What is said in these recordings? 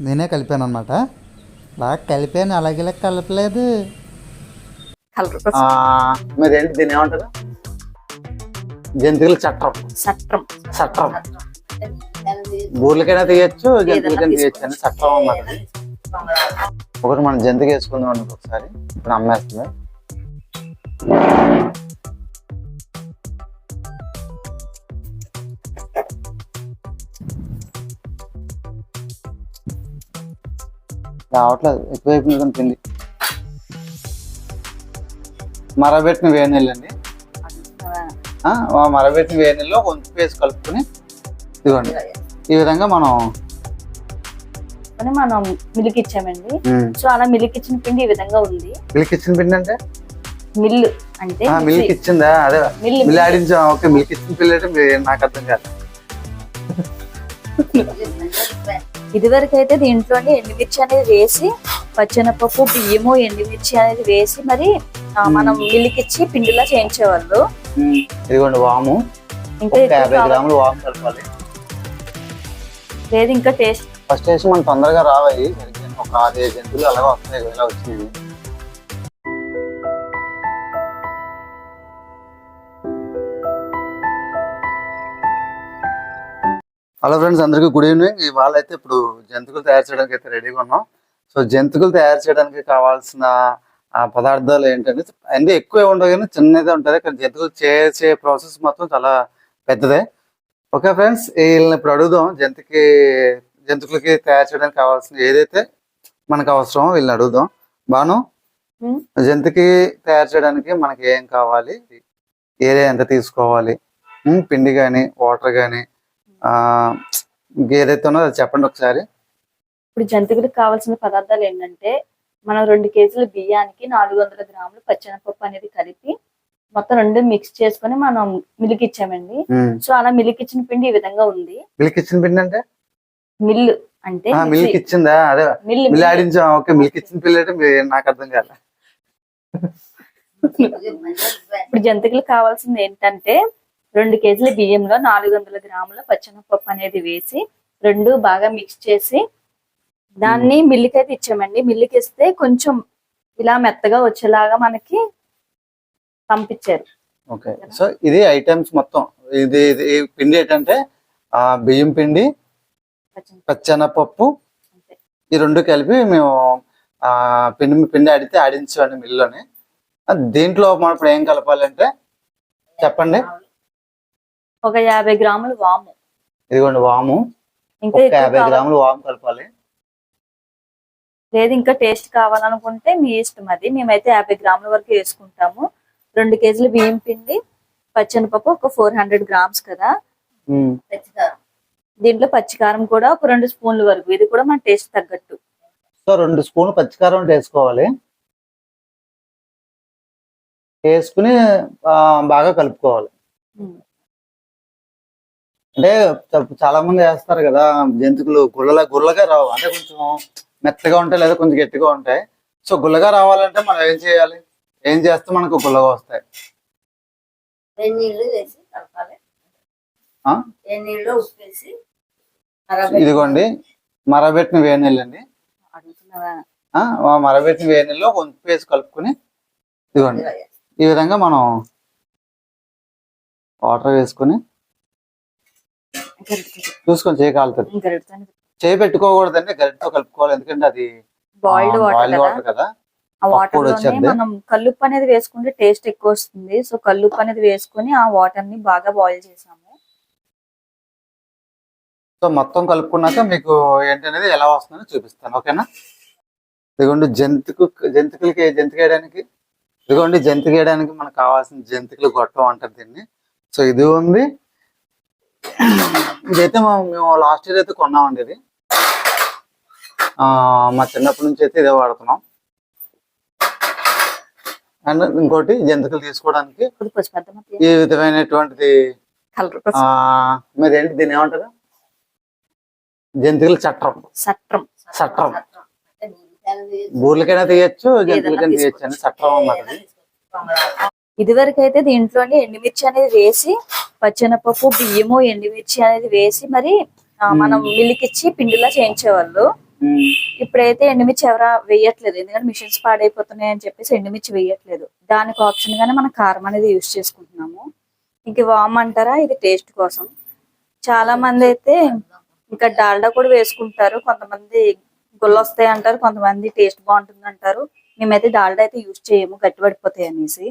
నేనే కలిపాను అనమాట బాగా కలిపాను అలాగే ఇలా కలపలేదు. కలర్. ఆ, మరి ఏంటి దీన్ని ఏమంటారు? జంతువుల చట్టం సట్రం చట్టం ఊర్లకైనా తీయచ్చు జంతువులకైనా తీయచ్చు అని చట్టం అన్నమాట. ఒకటి మనం జంతువుకి వేసుకుందాం అనుకో ఒకసారి. ఇప్పుడు అమ్మేస్తుంది రావట్లేదు. ఎక్కువైపు మీద పిండి మరబెట్టిన వేడి నీళ్ళండి ఆ మరబెట్టిన వేడి నీళ్ళు కొంచెం వేసి కలుపుకొని ఇదిగోండి ఈ విధంగా మనం మనం మిల్క్ ఇచ్చామండి. సో అలా మిల్క్ ఇచ్చిన పిండి ఈ విధంగా ఉంది. మిల్క్ ఇచ్చిన పిండి అంటే? మిల్లు అంటే మిల్క్ ఇచ్చిందా? అదే. మిల్క్. ఆడించాం ఓకే మిల్క్ ఇచ్చిన అంటే మీ- నాకు అర్థం కాదు. ఇదివరకు అయితే దీంట్లోనే ఎండుమిర్చి అనేది వేసి పచ్చెనపప్పు బియ్యము ఎండుమిర్చి అనేది వేసి మరి మనం మిల్క్ ఇచ్చి పిండిలా చేయించేవాళ్ళు. ఇదిగోండి వాము. ఇంకా యాభై. గ్రాములు వాము కలపాలి. లేదు ఇంకా టేస్ట్ ఫస్ట్ వేసి మనం తొందరగా రావాలి. ఒక ఆరు ఏడు జంతువులు అలాగే వస్తాయి ఇలా వచ్చింది హలో ఫ్రెండ్స్ అందరికీ గుడ్ ఈవినింగ్ ఇవాళ అయితే ఇప్పుడు జంతువులు తయారు చేయడానికి అయితే రెడీగా ఉన్నాం. సో జంతువులు తయారు చేయడానికి కావాల్సిన ఆ పదార్థాలు ఏంటంటే అన్ని ఎక్కువ ఉండవు కానీ చిన్నదే ఉంటుంది. కానీ జంతువులు చేసే ప్రాసెస్ మాత్రం చాలా పెద్దదే. ఓకే ఫ్రెండ్స్ వీళ్ళని ఇప్పుడు అడుగుదాం. జంతుకి జంతువులకి తయారు చేయడానికి కావాల్సిన ఏదైతే మనకు అవసరమో వీళ్ళని అడుగుదాం. బాను. జంతుకి తయారు చేయడానికి మనకి ఏం కావాలి? ఏరియా ఎంత తీసుకోవాలి? పిండి కానీ వాటర్ కానీ ఉన్నదో అది చెప్పండి ఒకసారి. ఇప్పుడు జంతువులకు కావాల్సిన పదార్థాలు ఏంటంటే మనం రెండు కేజీల బియ్యానికి నాలుగు వందల గ్రాములు పచ్చెనపప్పు అనేది కలిపి మొత్తం రెండు మిక్స్ చేసుకొని మనం మిల్క్ ఇచ్చామండి. సో అలా మిల్క్ ఇచ్చిన పిండి ఈ విధంగా ఉంది. మిల్క్ ఇచ్చిన పిండి అంటే? మిల్లు అంటే మిల్క్ ఇచ్చిందా? అదే. మిల్లు ఆడించాం ఓకే మిల్క్ ఇచ్చిన పిల్ల అంటే మీ- నాకు అర్థం కాలే. ఇప్పుడు జంతువులకు కావాల్సింది ఏంటంటే రెండు కేజీల బియ్యంలో నాలుగు వందల గ్రాముల పచ్చెనపప్పు అనేది వేసి రెండు బాగా మిక్స్ చేసి దాన్ని మిల్లుకి అయితే ఇచ్చామండి. మిల్లుకి ఇస్తే కొంచెం ఇలా మెత్తగా వచ్చేలాగా మనకి పంపించారు. ఓకే. సో ఇది ఐటమ్స్ మొత్తం. ఇది పిండి ఏంటంటే ఆ బియ్యం పిండి పచ్చెనపప్పు. ఈ రెండు కలిపి మేము ఆ పిండి పిండి ఆడితే ఆడించామండి మిల్లులోని దీంట్లో మనం ఇప్పుడు ఏం కలపాలంటే చెప్పండి. ఒక యాభై గ్రాములు వాము. ఇదిగోండి వాము. ఇంకా యాభై గ్రాములు వాము కలపాలి. లేదు ఇంకా టేస్ట్ కావాలనుకుంటే మీ ఇష్టం అది. మేమైతే యాభై గ్రాముల వరకు వేసుకుంటాము. రెండు కేజీల బియ్యం పిండి పచ్చెనపప్పు ఒక ఫోర్ హండ్రెడ్ గ్రామ్స్ కదా. దీంట్లో పచ్చికారం కూడా ఒక రెండు స్పూన్ల వరకు. ఇది కూడా మన టేస్ట్ తగ్గట్టు. సో రెండు స్పూన్లు పచ్చికారం వేసుకోవాలి. వేసుకుని బాగా కలుపుకోవాలి. అంటే చాలా మంది వేస్తారు కదా జంతువులు గుల్లలా గుల్లగా రావు. అంటే కొంచెం మెత్తగా ఉంటాయి లేదా కొంచెం గట్టిగా ఉంటాయి. సో గుల్లగా రావాలంటే మనం ఏం చేయాలి? ఏం చేస్తే మనకు గుల్లగా వస్తాయి? ఇదిగోండి మరబెట్టిన వేడి నీళ్ళు అండి మరబెట్టిన వేడి నీళ్ళు కొంచెం వేసి కలుపుకొని ఇదిగోండి. ఈ విధంగా మనం వాటర్ వేసుకొని చూసుకొని చేయి కాలుతుంది చేయి పెట్టుకోకూడదండి గరిటతో కలుపుకోవాలి. ఎందుకంటే అది బాయిల్డ్ వాటర్ కదా. ఆ వాటర్లోనే. మనం కల్లుప్పు అనేది వేసుకుంటే టేస్ట్ ఎక్కువ వస్తుంది. సో కల్లుప్పు అనేది వేసుకొని ఆ వాటర్ని బాగా బాయిల్ చేసాము. సో మొత్తం కలుపుకున్నాక మీకు ఏంటనేది ఎలా వస్తుందని చూపిస్తాను. ఓకేనా? ఇదిగోండి జంతుకు జంతుకులకి జంతుకు వేయడానికి ఇదిగోండి జంతుకు వేయడానికి మనకు కావాల్సిన జంతుకులు గొట్టం అంటారు దీన్ని. సో ఇది ఉంది. ఇదైతే మేము లాస్ట్ ఇయర్ అయితే కొన్నామండి ఇది. ఆ, మా చిన్నప్పటి నుంచి అయితే ఇదే వాడుతున్నాం. అండ్ ఇంకోటి జంతుకులు తీసుకోవడానికి ఈ విధమైనటువంటిది కలర్ ఆ మరి ఏంటి దీన్ని ఏమంటారు? జంతువుల చట్టం సట్రం చట్టం ఊర్లకైనా తీయచ్చు జంతువులకైనా తీయచ్చు అని చట్టం అన్నమాట. అది. ఇదివరకు అయితే దీంట్లోనే ఎండుమిర్చి అనేది వేసి పచ్చెనపప్పు బియ్యము ఎండుమిర్చి అనేది వేసి మరి మనం మిల్క్ ఇచ్చి పిండిలా చేయించేవాళ్ళు. ఇప్పుడైతే ఎండుమిర్చి ఎవరా వేయట్లేదు. ఎందుకంటే మిషన్స్ పాడైపోతున్నాయి అని చెప్పేసి ఎండుమిర్చి వేయట్లేదు. దానికి ఆప్షన్ గానే మనం కారం అనేది యూస్ చేసుకుంటున్నాము. ఇంక వామ్ అంటారా? ఇది టేస్ట్ కోసం. చాలా మంది అయితే ఇంకా డాల్డా కూడా వేసుకుంటారు. కొంతమంది వస్తాయి అంటారు. కొంతమంది టేస్ట్ బాగుంటుంది అంటారు. మేమైతే డాల్డా అయితే యూస్ చేయము. గట్టిపడిపోతాయి అనేసి.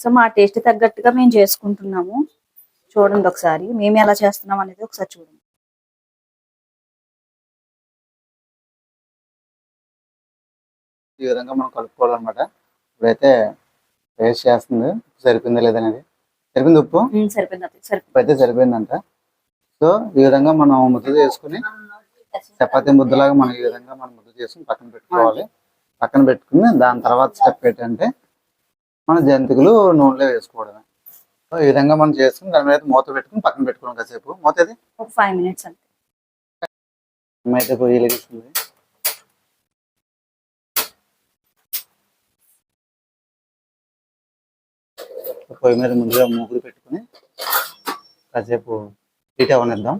సో మా టేస్ట్ తగ్గట్టుగా మేము చేసుకుంటున్నాము. చూడండి ఒకసారి మేము ఎలా చేస్తున్నాం అనేది ఒకసారి చూడండి. ఈ విధంగా మనం కలుపుకోవాలన్నమాట. ఇప్పుడైతే టేస్ట్ చేస్తుంది. సరిపోయిందా లేదనేది సరిపోయింది ఉప్పు? సరిపోయింది అయితే సరిపోయిందంట. సో ఈ విధంగా మనం ముద్ద చేసుకుని చపాతీ ముద్దలాగా మనం ఈ విధంగా మనం ముద్ద చేసుకుని పక్కన పెట్టుకోవాలి. పక్కన పెట్టుకుని దాని తర్వాత స్టెప్ ఏంటంటే మన జంతికలు నూనెలో వేసుకోవడమే. సో ఈ విధంగా మనం చేసుకుని దాని మీద మూత పెట్టుకుని పక్కన పెట్టుకోవడం కాసేపు. మూత అది ఒక ఫైవ్ మినిట్స్ అంతే. అయితే పొయ్యి వెలిగిస్తుంది పొయ్యి మీద ముందుగా మూగుడు పెట్టుకుని కాసేపు హీట్ అవనిద్దాం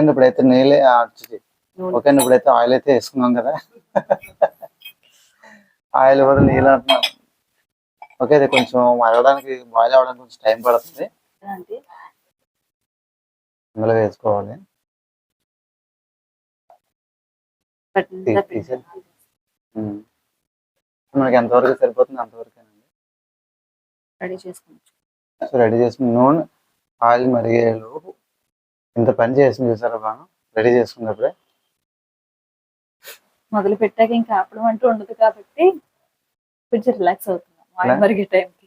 ఓకే అండి ఇప్పుడైతే చి- ఓకే అండి ఇప్పుడైతే ఆయిల్ అయితే వేసుకున్నాం కదా. ఆయిల్ బదులు నీళ్ళు అంటున్నాం. ఓకే ఇది కొంచెం మరగడానికి బాయిల్ అవ్వడానికి కొంచెం టైం పడుతుంది. అంటే ఇందులో వేసుకోవాలి. మనకి ఎంతవరకు సరిపోతుంది అంతవరకేనండి రెడీ చేసుకోవచ్చు రెడీ చేసుకుని నూనె ఆయిల్ మరిగేలోపు ఇంత పని చేసింది చూసారా బాగా రెడీ చేసుకున్నప్పుడే. మొదలు పెట్టాక ఇంకా ఆపడం అంటూ ఉండదు కాబట్టి కొంచెం రిలాక్స్ అవుతున్నాం? మరిగే టైంకి.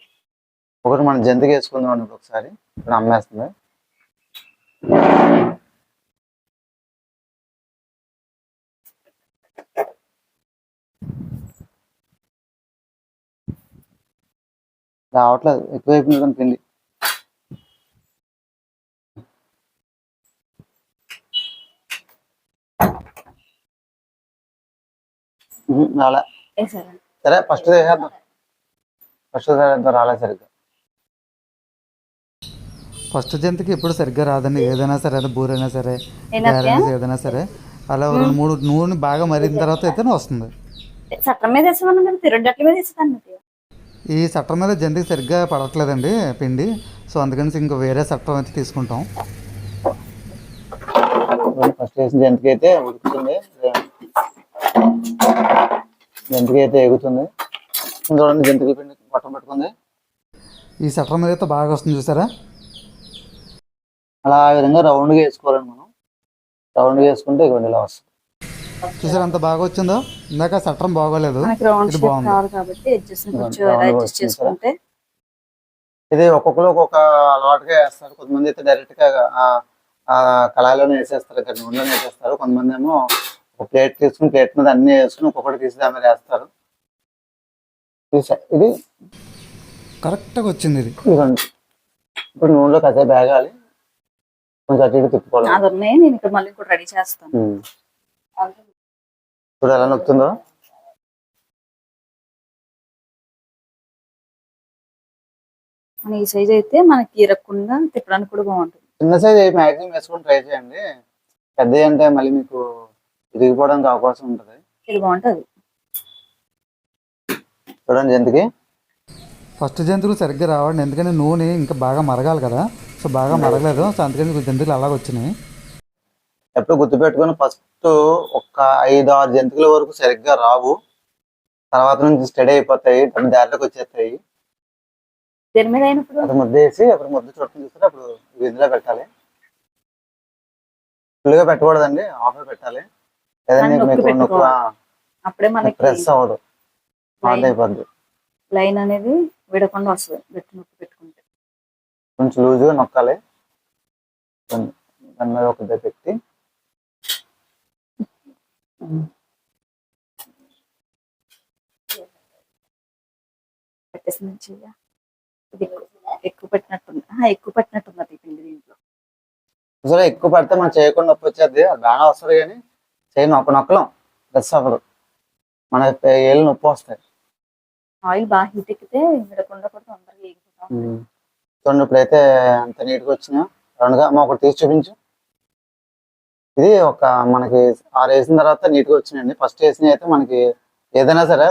ఒకటి మనం జంతికి వేసుకుందాం అండి ఒకసారి ఇప్పుడు అమ్మేస్తుంది. రావట్లేదు ఎక్కువైపోయింది పిండి. రాలే సరే ఫస్ట్ ఫస్ట్ రాలే సరిగ్గా ఫస్ట్ జంతికి ఎప్పుడు సరిగ్గా రాదండి ఏదైనా సరే అది బూరైనా సరే ఏదైనా సరే అలా ఒక రెండు మూడు నూనె బాగా మరిగిన తర్వాత అయితే వస్తుంది ఈ చట్టం మీద జంతికి సరిగ్గా పడట్లేదండి పిండి సో అందుకని ఇంకో వేరే చట్టం అయితే తీసుకుంటాం ఫస్ట్ వేసిన జంతికి అయితే ఉడుకుతుంది జంతికి అయితే ఎగుతుంది. చూడండి జంతికి పిండి పట్టం పట్టుకుంది. ఈ చట్టం మీద అయితే బాగా వస్తుంది చూసారా? అలా ఆ విధంగా రౌండ్గా వేసుకోవాలండి మనం. రౌండ్గా వేసుకుంటే ఇవ్వండి ఇలా వస్తుంది. చూసారా ఎంత బాగా వచ్చిందో? ఇందాక చట్టం బాగోలేదు. ఇది బాగుంది. ఒక్కొక్కరు ఒక్కొక్క అలవాటుగా వేస్తారు. కొంతమంది అయితే డైరెక్ట్గా ఆ, ఆ కళాయిలోనే వేసేస్తారు ఇక్కడ నూనెలోనే వేసేస్తారు. కొంతమంది ఏమో ఒక ప్లేట్ తీసుకుని ప్లేట్ మీద అన్ని వేసుకుని ఒక్కొక్కటి తీసి దాని మీద వేస్తారు. ఇది కరెక్ట్గా వచ్చింది ఇది. ఇదిగోండి. ఇప్పుడు నూనెలో కాసేపు వేగాలి. కొంచెం అటు ఇటు తిప్పుకోవాలి. అది ఉన్నాయి నేను ఇక్కడ మళ్ళీ కూడా రెడీ చేస్తాను. ఉమ్. ఇప్పుడు ఎలా నొక్కుతుందో? మన ఈ సైజ్ అయితే మనకి ఇరగకుండా తిప్పడానికి కూడా బాగుంటుంది. చిన్న సైజ్ మ్యాక్సిమం వేసుకొని ట్రై చేయండి. పెద్ద అంటే మళ్ళీ మీకు ఇరిగిపోవడానికి అవకాశం ఉంటుంది. ఇది బాగుంటుంది. చూడండి జంతికి. ఫస్ట్ జంతువులు సరిగ్గా రావండి ఎందుకంటే నూనె ఇంకా బాగా మరగాలి కదా. సో బాగా మరగలేదు సో అందుకని జంతువులు అలాగ వచ్చినాయి. ఎప్పుడు గుర్తుపెట్టుకొని ఫస్ట్ ఒక ఐదు ఆరు జంతువుల వరకు సరిగ్గా రావు. తర్వాత నుంచి స్టడీ అయిపోతాయి దాని దారిలోకి వచ్చేస్తాయి. అది ముద్ద వేసి అప్పుడు ముద్ద చుట్టం చూస్తే అప్పుడు ఇందులో పెట్టాలి. ఫుల్గా పెట్టకూడదండి ఆఫ్ పెట్టాలి. అప్పుడే మనకి ప్రెస్ అవ్వదు. అయిపోద్ది లైన్ అనేది విడకుండా వస్తుంది గట్టి నొప్పి పెట్టుకుంటే. కొంచెం లూజ్గా నొక్కాలి. దాని మీద ఒక పెట్టి. పెట్టేసి మంచిగా ఇది ఎక్కువ- పెట్టినట్టుంది. ఆ, ఎక్కువ పెట్టినట్టుంది పిండి దీంట్లో. అసలు ఎక్కువ పడితే మనం చేయకుండా నొప్పి వచ్చేది బాగా వస్తుంది కానీ చేయి నొక్క నొక్కలం డ్రెస్ అవ్వదు. మన ఏళ్ళు నొప్పి వస్తాయి. ఆయిల్ బాగా హీట్ ఎక్కితే విడకుండా కూడా తొందరగా. చూడండి ఇప్పుడైతే అంత నీట్గా వచ్చినాయో రెండుగా మా ఒకటి తీసి చూపించు. ఇది ఒక మనకి ఆరు వేసిన తర్వాత నీట్గా వచ్చినాయండి. ఫస్ట్ వేసిన అయితే మనకి ఏదైనా సరే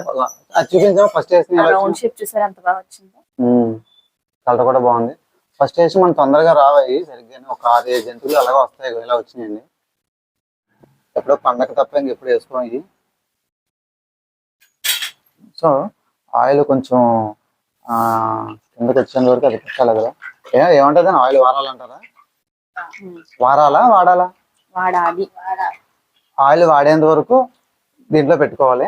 అది చూపించాము ఫస్ట్ వేసిన కలర్ కూడా బాగుంది. ఫస్ట్ వేసి మనం తొందరగా రావాయి సరిగ్గా ఒక ఆరు ఏడు జంతువులు అలాగే వస్తాయి ఇలా వచ్చినాయండి. ఎప్పుడో పండగ తప్ప ఇంకెప్పుడు వేసుకోవాలి సో ఆయిల్ కొంచెం ఆ, కిందకి వచ్చేంత వరకు అది పెట్టాలి కదా. ఏ ఏమంటుంది ఆయిల్ వారాలంటారా వారాలా వాడాలా? వాడాలి. ఆయిల్ వాడేంత వరకు దీంట్లో పెట్టుకోవాలి.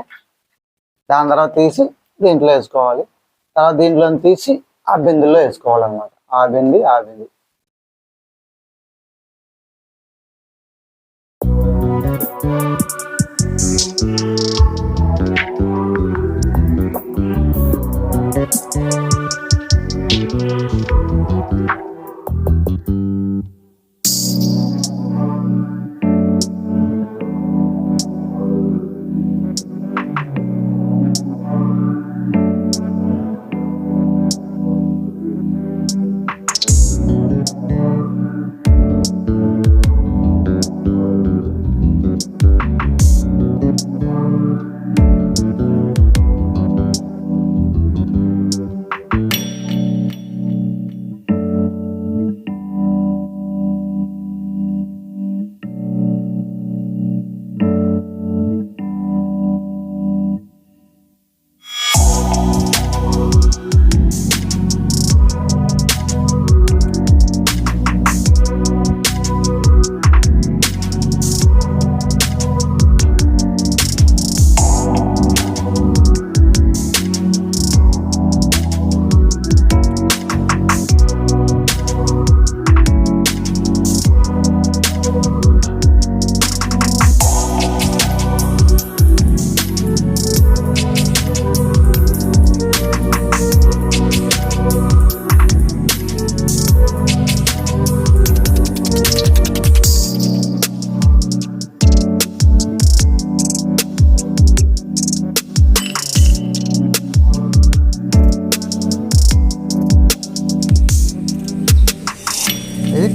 దాని తర్వాత తీసి దీంట్లో వేసుకోవాలి. తర్వాత దీంట్లో తీసి ఆ బిందులో వేసుకోవాలన్నమాట. ఆ బింది ఆ బింది. ఇది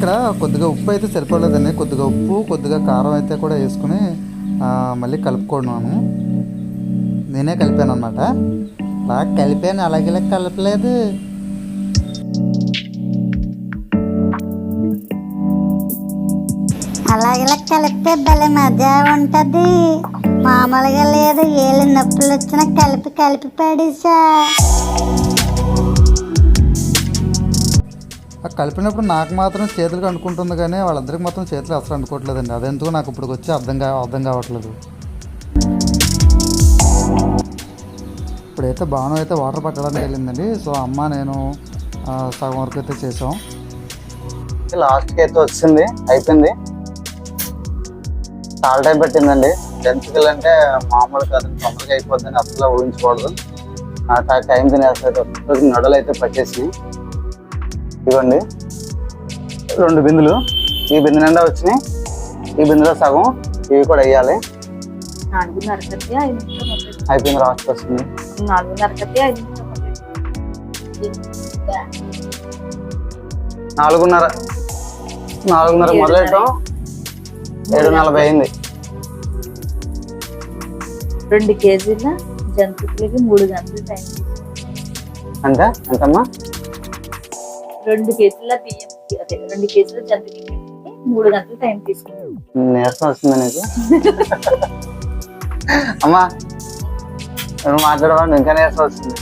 ఇక్కడ కొద్దిగా ఉప్పు అయితే సరిపోలేదండి. కొద్దిగా ఉప్పు కొద్దిగా కారం అయితే కూడా వేసుకుని మళ్ళీ కలుపుకున్నాను. నేనే కలిపాను అనమాట బాగా కలిపాను అలాగే కలపలేదు. అలాగే కలిపితే భలే మజా ఉంటుంది. మామూలుగా లేదు ఏళ్ళు నొప్పులు వచ్చినా కలిపి కలిపి పడేసా. కలిపినప్పుడు నాకు మాత్రం చేతులకు అనుకుంటుంది కానీ వాళ్ళందరికీ మాత్రం చేతులు అసలు అనుకోవట్లేదండి అదెందుకు నాకు ఇప్పుడు వచ్చి అర్థం కా అర్థం కావట్లేదు. ఇప్పుడైతే బాను అయితే వాటర్ పట్టడానికి వెళ్ళిందండి. సో అమ్మ నేను సగం వరకు అయితే చేసాం లాస్ట్కి అయితే వచ్చింది. అయిపోయింది. చాలా టైం పెట్టిందండి. టెన్త్కి అంటే మామూలు కాదు తొందరగా అయిపోద్దని అసలు ఊహించకూడదు. నాకు ఆ టైం తినేస్తే నడలు అయితే పట్టేసి ఇవ్వండి. రెండు బిందులు. ఈ బిందు నిండా వచ్చినాయి. ఈ బిందులో సగం. ఇవి కూడా వేయాలి. అయిపోయింది లాస్ట్ వస్తుంది. నాలుగున్నర. నాలుగున్నర. మొదలెట్టాం ఏడు నలభై. అయింది. రెండు కేజీల జంతువులకి మూడు గంటలు టైం. అంటే ఎంతమ్మా? రెండు కేజీల బియ్యం అదే రెండు కేజీల జంతువులకి మూడు గంటలు టైం తీసుకుంటాం నీరసం వస్తుందా నీకు? అమ్మా నువ్వు మాట్లాడవా? ఇంకా నీరసం వస్తుంది.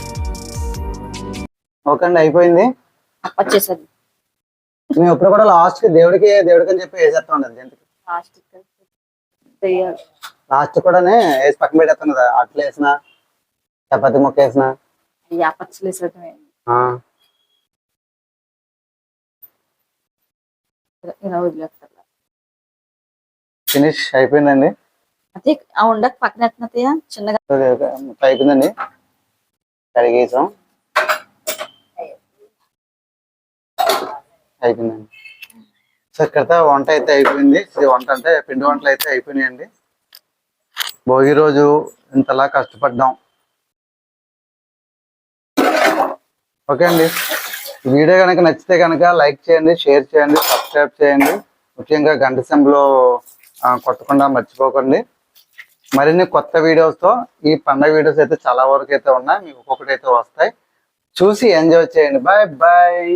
ఓకే అండి అయిపోయింది? వచ్చేసరి మేము ఎప్పుడు కూడా లాస్ట్కి దేవుడికి దేవుడికి అని చెప్పి వేసేస్తా ఉండదు జంతుకి. లాస్ట్ లాస్ట్ కూడానే వేసి పక్కన పెట్టేస్తాం కదా అట్లు వేసిన చపాతి మొక్క వేసిన. పచ్చలు వేసేటమే ఇలా వదిలేస్తారు. ఫినిష్ అయిపోయిందండి? అదే ఆ ఉండక పక్కన ఎట్టినతయ్య చిన్నగా. అయిపోయిందండి? కడిగేసాం. అయిపోయిందండి. సో ఇక్కడ వంట అయితే అయిపోయింది. ఇది వంట అంటే పిండి వంటలు అయితే అయిపోయినాయండి. భోగి రోజు ఇంతలా కష్టపడ్డాం. ఓకే అండి. వీడియో కనుక నచ్చితే కనుక లైక్ చేయండి షేర్ చేయండి సబ్స్క్రైబ్ చేయండి. ముఖ్యంగా గంట సెంబులో కొట్టకుండా మర్చిపోకండి. మరిన్ని కొత్త వీడియోస్తో ఈ పండగ వీడియోస్ అయితే చాలా వరకు అయితే ఉన్నాయి. మీకు ఒక్కొక్కటి అయితే వస్తాయి. చూసి ఎంజాయ్ చేయండి. Bye bye.